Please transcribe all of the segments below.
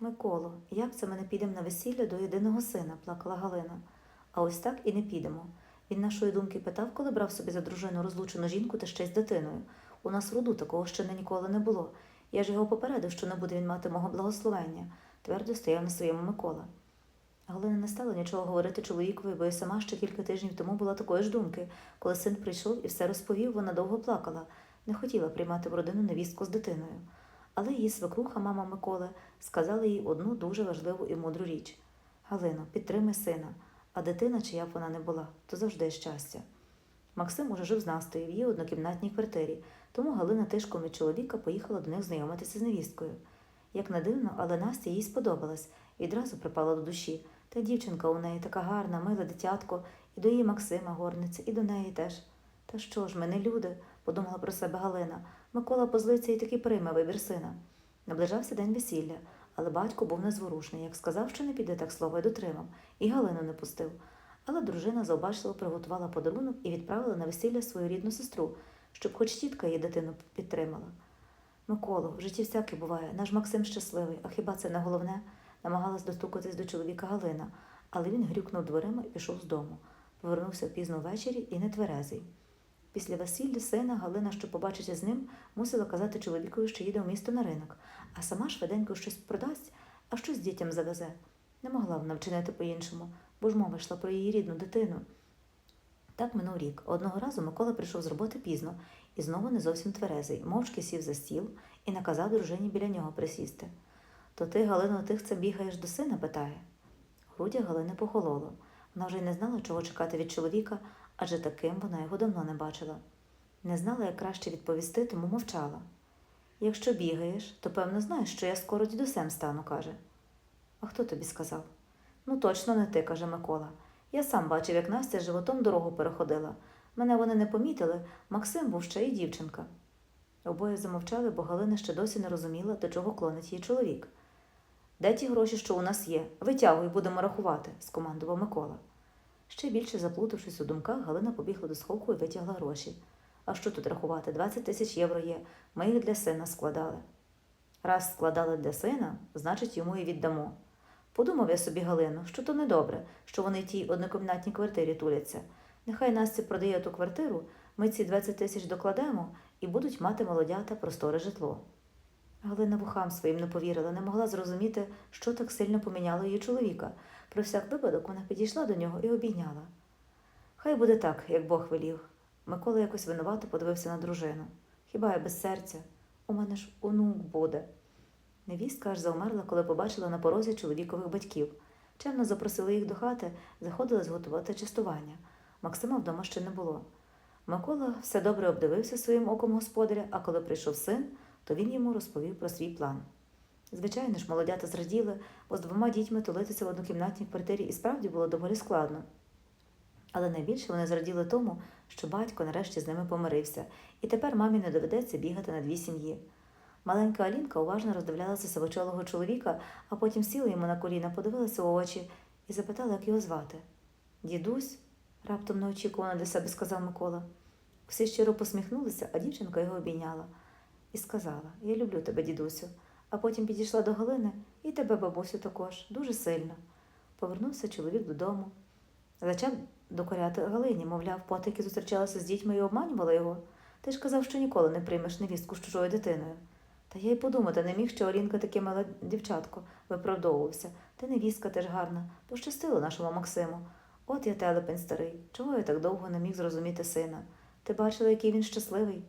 Миколо, як це ми не підемо на весілля до єдиного сина, плакала Галина. А ось так і не підемо. Він нашої думки питав, коли брав собі за дружину розлучену жінку та ще й з дитиною. У нас роду такого ще ніколи не було. Я ж його попередив, що не буде він мати мого благословення, твердо стояв на своєму Микола. Галина не стала нічого говорити чоловікові, бо й сама ще кілька тижнів тому була такої ж думки. Коли син прийшов і все розповів, вона довго плакала, не хотіла приймати в родину невістку з дитиною. Але її свекруха, мама Миколи, сказала їй одну дуже важливу і мудру річ: Галино, підтримай сина, а дитина, чия б вона не була, то завжди щастя. Максим уже жив з Настею в її однокімнатній квартирі, тому Галина тишком від чоловіка поїхала до них знайомитися з невісткою. Як не дивно, але Настя їй сподобалась і відразу припала до душі. Та дівчинка у неї така гарна, миле дитятко, і до її Максима горниця, і до неї теж. Та що ж, ми не люди, подумала про себе Галина. Микола позлиться і таки прийме вибір сина. Наближався день весілля, але батько був незворушний, як сказав, що не піде так слово й дотримав, і Галину не пустив. Але дружина заобачливо приготувала подарунок і відправила на весілля свою рідну сестру, щоб хоч тітка її дитину підтримала. Миколо, в житті всяке буває, наш Максим щасливий, а хіба це не головне? намагалась достукатись до чоловіка Галина, але він грюкнув дверима і пішов з дому. Повернувся пізно ввечері і нетверезий. Після весілля сина Галина, щоб побачити з ним, мусила казати чоловікові, що їде в місто на ринок, а сама швиденько щось продасть, а щось дітям завезе. Не могла вона вчинити по-іншому, бо ж мова йшла про її рідну дитину. Так минув рік. Одного разу Микола прийшов з роботи пізно і знову не зовсім тверезий, мовчки сів за стіл і наказав дружині біля нього присісти. То ти, Галино, тих це бігаєш до сина? питає. Грудя Галини похололо. Вона вже й не знала, чого чекати від чоловіка, адже таким вона його давно не бачила. Не знала, як краще відповісти, тому мовчала. Якщо бігаєш, то певно знаєш, що я скоро дідусем стану, каже. А хто тобі сказав? Ну, точно не ти, каже Микола. Я сам бачив, як Настя животом дорогу переходила. Мене вони не помітили, Максим був ще й дівчинка. Обоє замовчали, бо Галина ще досі не розуміла, до чого клонить її чоловік. Де ті гроші, що у нас є? Витягуй, будемо рахувати, скомандував Микола. Ще більше заплутавшись у думках, Галина побігла до сховку і витягла гроші. А що тут рахувати? 20 тисяч євро є. Ми їх для сина складали. Раз складали для сина, значить йому і віддамо. Подумав я собі, Галину, що то недобре, що вони в тій однокімнатній квартирі туляться. Нехай Настя продає ту квартиру, ми ці 20 тисяч докладемо і будуть мати молодята просторе житло. Галина вухам своїм не повірила, не могла зрозуміти, що так сильно поміняло її чоловіка. Про всяк випадок вона підійшла до нього і обійняла. Хай буде так, як Бог велів. Микола якось винувато подивився на дружину. Хіба я без серця? У мене ж онук буде. Невістка аж заумерла, коли побачила на порозі чоловікових батьків. Чемно запросили їх до хати, заходили зготувати частування. Максима вдома ще не було. Микола все добре обдивився своїм оком господаря, а коли прийшов син, то він йому розповів про свій план. Звичайно ж, молодята зраділи, бо з двома дітьми тулитися в однокімнатній квартирі і справді було доволі складно. Але найбільше вони зраділи тому, що батько нарешті з ними помирився, і тепер мамі не доведеться бігати на дві сім'ї. Маленька Алінка уважно роздивлялася сивочолого чоловіка, а потім сіла йому на коліна, подивилася у очі і запитала, як його звати. Дідусь, раптом неочікувано для себе сказав Микола. Всі щиро посміхнулися, а дівчинка його обійняла і сказала: Я люблю тебе, дідусю. А потім підійшла до Галини і тебе, бабусю, також, дуже сильно. Повернувся чоловік додому. Зачав докоряти Галині, мовляв, потики зустрічалася з дітьми і обманювала його. Ти ж казав, що ніколи не приймеш невістку з чужою дитиною. Та я й подумати не міг, що Олінка таке миле дівчатко виправдовувався. Та невістка теж гарна, пощастило нашому Максиму. От я телепень старий, чого я так довго не міг зрозуміти сина. Ти бачила, який він щасливий?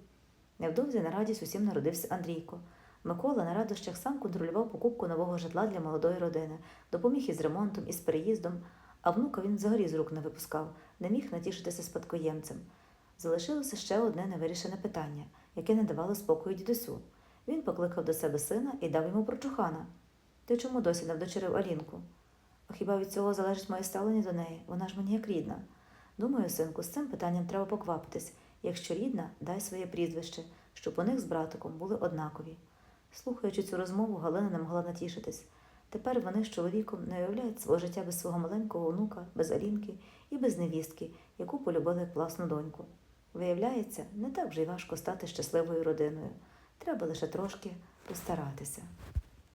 Невдовзі на радість усім народився Андрійко. Микола на радощах сам контролював покупку нового житла для молодої родини, допоміг із ремонтом, із переїздом, а внука він взагалі з рук не випускав, не міг натішитися спадкоємцем. Залишилося ще одне невирішене питання, яке не давало спокою дідусю. Він покликав до себе сина і дав йому прочухана. Ти чому досі не вдочерив Алінку? А хіба від цього залежить моє ставлення до неї? Вона ж мені як рідна. Думаю, синку, з цим питанням треба поквапитись. Якщо рідна, дай своє прізвище, щоб у них з братиком були однакові. Слухаючи цю розмову, Галина не могла натішитись. Тепер вони з чоловіком не уявляють свого життя без свого маленького онука, без Алінки і без невістки, яку полюбили як власну доньку. Виявляється, не так вже й важко стати щасливою родиною. Треба лише трошки постаратися.